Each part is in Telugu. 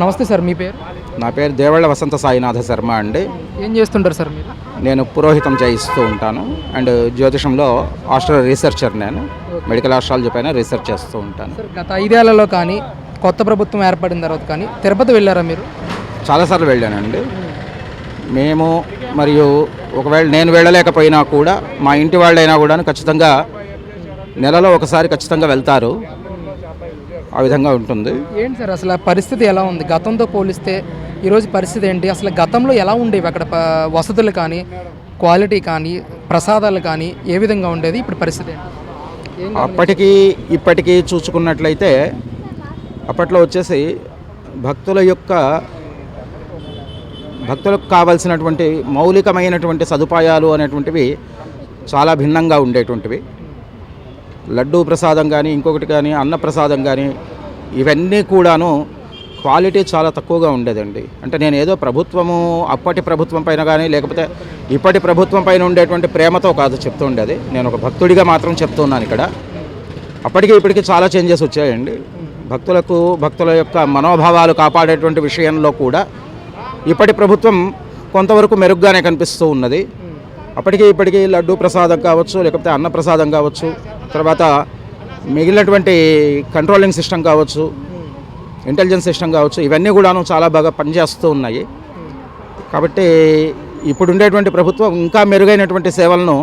నమస్తే సార్ మీ పేరు? నా పేరు దేవళ్ళ వసంత సాయినాథ శర్మ అండి. ఏం చేస్తుంటారు సార్ మీరు? నేను పురోహితం చేయిస్తూ ఉంటాను. అండ్ జ్యోతిషంలో హాస్టల్ రీసెర్చర్ నేను. మెడికల్ ఆస్ట్రాలజీ పైన రీసెర్చ్ చేస్తూ ఉంటాను. సార్ గత ఐదేళ్ళలో కానీ కొత్త ప్రభుత్వం ఏర్పడిన తర్వాత కానీ తిరుపతి వెళ్ళారా మీరు? చాలాసార్లు వెళ్ళానండి. మేము మరియు ఒకవేళ నేను వెళ్ళలేకపోయినా కూడా మా ఇంటి వాళ్ళైనా కూడా ఖచ్చితంగా నెలలో ఒకసారి ఖచ్చితంగా వెళ్తారు. ఆ విధంగా ఉంటుంది. ఏంటి సార్ అసలు పరిస్థితి ఎలా ఉంది? గతంతో పోలిస్తే ఈరోజు పరిస్థితి ఏంటి? అసలు గతంలో ఎలా ఉండేవి అక్కడ వసతులు కానీ క్వాలిటీ కానీ ప్రసాదాలు కానీ ఏ విధంగా ఉండేది? ఇప్పుడు పరిస్థితి అప్పటికి ఇప్పటికీ చూసుకున్నట్లయితే అప్పట్లో వచ్చేసి భక్తుల యొక్క భక్తులకు కావాల్సినటువంటి మౌలికమైనటువంటి సదుపాయాలు అనేటువంటివి చాలా భిన్నంగా ఉండేటువంటివి. లడ్డూ ప్రసాదం కానీ ఇంకొకటి కానీ అన్న ప్రసాదం కానీ ఇవన్నీ కూడాను క్వాలిటీ చాలా తక్కువగా ఉండేదండి. అంటే నేను ఏదో ప్రభుత్వము అప్పటి ప్రభుత్వం పైన కానీ లేకపోతే ఇప్పటి ప్రభుత్వం పైన ఉండేటువంటి ప్రేమతో కాదు చెప్తూ ఉండేది. నేను ఒక భక్తుడిగా మాత్రం చెప్తున్నాను ఇక్కడ. అప్పటికి ఇప్పటికి చాలా చేంజెస్ వచ్చాయండి. భక్తులకు భక్తుల యొక్క మనోభావాలు కాపాడేటువంటి విషయంలో కూడా ఇప్పటి ప్రభుత్వం కొంతవరకు మెరుగ్గానే కనిపిస్తూ ఉన్నది. అప్పటికి ఇప్పటికీ లడ్డు ప్రసాదం కావచ్చు లేకపోతే అన్న ప్రసాదం కావచ్చు తర్వాత మిగిలినటువంటి కంట్రోలింగ్ సిస్టమ్ కావచ్చు ఇంటెలిజెన్స్ సిస్టమ్ కావచ్చు ఇవన్నీ కూడాను చాలా బాగా పనిచేస్తూ ఉన్నాయి. కాబట్టి ఇప్పుడు ఉండేటువంటి ప్రభుత్వం ఇంకా మెరుగైనటువంటి సేవలను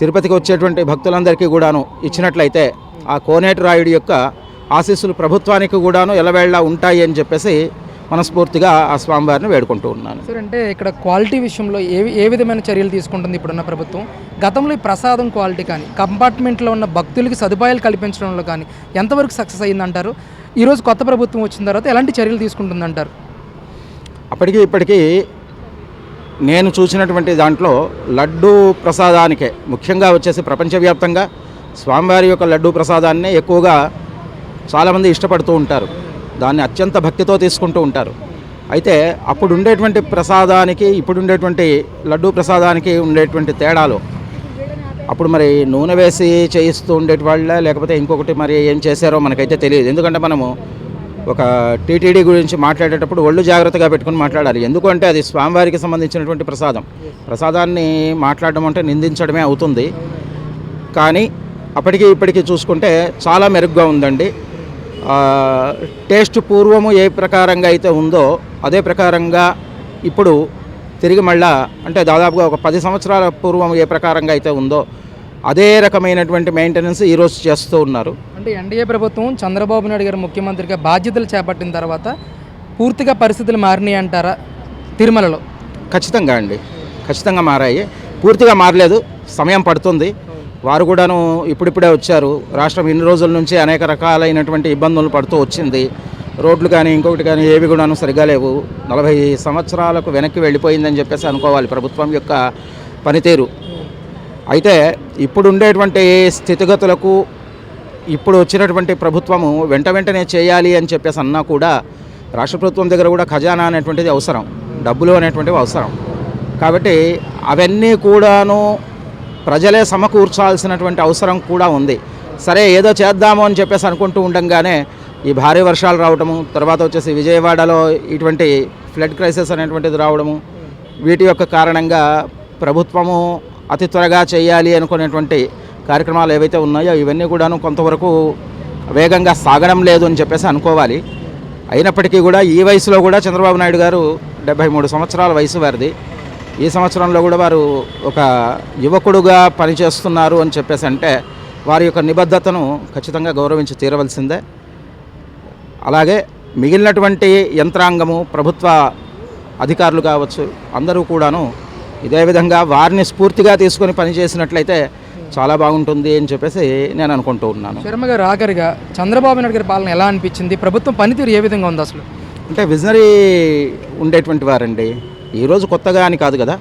తిరుపతికి వచ్చేటువంటి భక్తులందరికీ కూడాను ఇచ్చినట్లయితే ఆ కోనేటి రాయుడి యొక్క ఆశీస్సులు ప్రభుత్వానికి కూడాను ఎలవేళ్ళ ఉంటాయి అని చెప్పేసి మనస్ఫూర్తిగా ఆ స్వామివారిని వేడుకుంటూ ఉన్నాను. సార్ అంటే ఇక్కడ క్వాలిటీ విషయంలో ఏ ఏ విధమైన చర్యలు తీసుకుంటుంది ఇప్పుడున్న ప్రభుత్వం? గతంలో ఈ ప్రసాదం క్వాలిటీ కానీ కంపార్ట్మెంట్లో ఉన్న భక్తులకి సదుపాయాలు కల్పించడంలో కానీ ఎంతవరకు సక్సెస్ అయ్యిందంటారు ఈరోజు కొత్త ప్రభుత్వం వచ్చిన తర్వాత ఎలాంటి చర్యలు తీసుకుంటుందంటారు? అప్పటికి ఇప్పటికీ నేను చూసినటువంటి దాంట్లో లడ్డూ ప్రసాదానికే ముఖ్యంగా వచ్చేసి ప్రపంచవ్యాప్తంగా స్వామివారి యొక్క లడ్డూ ప్రసాదాన్నే ఎక్కువగా చాలామంది ఇష్టపడుతూ ఉంటారు. దాన్ని అత్యంత భక్తితో తీసుకుంటూ ఉంటారు. అయితే అప్పుడు ఉండేటువంటి ప్రసాదానికి ఇప్పుడు ఉండేటువంటి లడ్డూ ప్రసాదానికి ఉండేటువంటి తేడాలు అప్పుడు మరి నూనె వేసి చేయిస్తూ ఉండేటి వాళ్ళ లేకపోతే ఇంకొకటి మరి ఏం చేశారో మనకైతే తెలియదు. ఎందుకంటే మనము ఒక టీటీడీ గురించి మాట్లాడేటప్పుడు ఒళ్ళు జాగ్రత్తగా పెట్టుకుని మాట్లాడాలి. ఎందుకంటే అది స్వామివారికి సంబంధించినటువంటి ప్రసాదం. ప్రసాదాన్ని మాట్లాడడం అంటే నిందించడమే అవుతుంది. కానీ అప్పటికి ఇప్పటికీ చూసుకుంటే చాలా మెరుగ్గా ఉందండి. టేస్ట్ పూర్వము ఏ ప్రకారంగా అయితే ఉందో అదే ప్రకారంగా ఇప్పుడు తిరిగి మళ్ళా అంటే దాదాపుగా ఒక పది సంవత్సరాల పూర్వం ఏ ప్రకారంగా అయితే ఉందో అదే రకమైనటువంటి మెయింటెనెన్స్ ఈరోజు చేస్తూ ఉన్నారు. అంటే ఎన్డీఏ ప్రభుత్వం చంద్రబాబు నాయుడు గారు ముఖ్యమంత్రిగా బాధ్యతలు చేపట్టిన తర్వాత పూర్తిగా పరిస్థితులు మారినాయి అంటారా? తిరుమలలో. ఖచ్చితంగా అండి. ఖచ్చితంగా మారాయి. పూర్తిగా మారలేదు. సమయం పడుతుంది. వారు కూడాను ఇప్పుడిప్పుడే వచ్చారు. రాష్ట్రం ఇన్ని రోజుల నుంచి అనేక రకాలైనటువంటి ఇబ్బందులు పడుతూ వచ్చింది. రోడ్లు కానీ ఇంకొకటి కానీ ఏవి కూడాను సరిగా లేవు. నలభై సంవత్సరాలకు వెనక్కి వెళ్ళిపోయిందని చెప్పేసి అనుకోవాలి ప్రభుత్వం యొక్క పనితీరు. అయితే ఇప్పుడు ఉండేటువంటి స్థితిగతులకు ఇప్పుడు వచ్చినటువంటి ప్రభుత్వము వెంట వెంటనే చేయాలి అని చెప్పేసి అన్నా కూడా రాష్ట్ర ప్రభుత్వం దగ్గర కూడా ఖజానా అనేటువంటిది అవసరం. డబ్బులు అనేటువంటివి అవసరం. కాబట్టి అవన్నీ కూడాను ప్రజలే సమకూర్చాల్సినటువంటి అవసరం కూడా ఉంది. సరే ఏదో చేద్దాము అని చెప్పేసి అనుకుంటూ ఉండంగానే ఈ భారీ వర్షాలు రావడము తర్వాత వచ్చేసి విజయవాడలో ఇటువంటి ఫ్లడ్ క్రైసిస్ అనేటువంటిది రావడము వీటి యొక్క కారణంగా ప్రభుత్వము అతి త్వరగా చేయాలి అనుకునేటువంటి కార్యక్రమాలు ఏవైతే ఉన్నాయో ఇవన్నీ కూడాను కొంతవరకు వేగంగా సాగడం లేదు అని చెప్పేసి అనుకోవాలి. అయినప్పటికీ కూడా ఈ వయసులో కూడా చంద్రబాబు నాయుడు గారు డెబ్బై మూడు సంవత్సరాల వయసు వారిది. ఈ సంవత్సరంలో కూడా వారు ఒక యువకుడుగా పనిచేస్తున్నారు అని చెప్పేసి అంటే వారి యొక్క నిబద్ధతను ఖచ్చితంగా గౌరవించి తీరవలసిందే. అలాగే మిగిలినటువంటి యంత్రాంగము ప్రభుత్వ అధికారులు కావచ్చు అందరూ కూడాను ఇదే విధంగా వారిని స్ఫూర్తిగా తీసుకొని పనిచేసినట్లయితే చాలా బాగుంటుంది అని చెప్పేసి నేను అనుకుంటూ ఉన్నాను. శర్మ గారు ఆఖరిగా చంద్రబాబు నాయుడు గారి పాలన ఎలా అనిపించింది? ప్రభుత్వం పనితీరు ఏ విధంగా ఉంది అసలు? అంటే విజనరీ ఉండేటువంటి వారండి. ఈరోజు కొత్తగా అని కాదు కదా?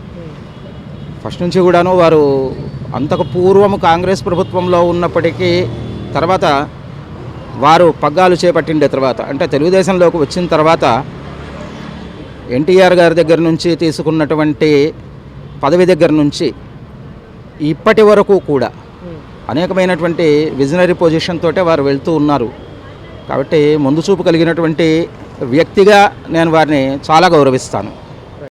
ఫస్ట్ నుంచి కూడాను వారు అంతకు పూర్వం కాంగ్రెస్ ప్రభుత్వంలో ఉన్నప్పటికీ తర్వాత వారు పగ్గాలు చేపట్టిండే తర్వాత అంటే తెలుగుదేశంలోకి వచ్చిన తర్వాత ఎన్టీఆర్ గారి దగ్గర నుంచి తీసుకున్నటువంటి పదవి దగ్గర నుంచి ఇప్పటి వరకు కూడా అనేకమైనటువంటి విజనరీ పొజిషన్ తోటే వారు వెళ్తూ ఉన్నారు. కాబట్టి ముందు చూపు కలిగినటువంటి వ్యక్తిగా నేను వారిని చాలా గౌరవిస్తాను.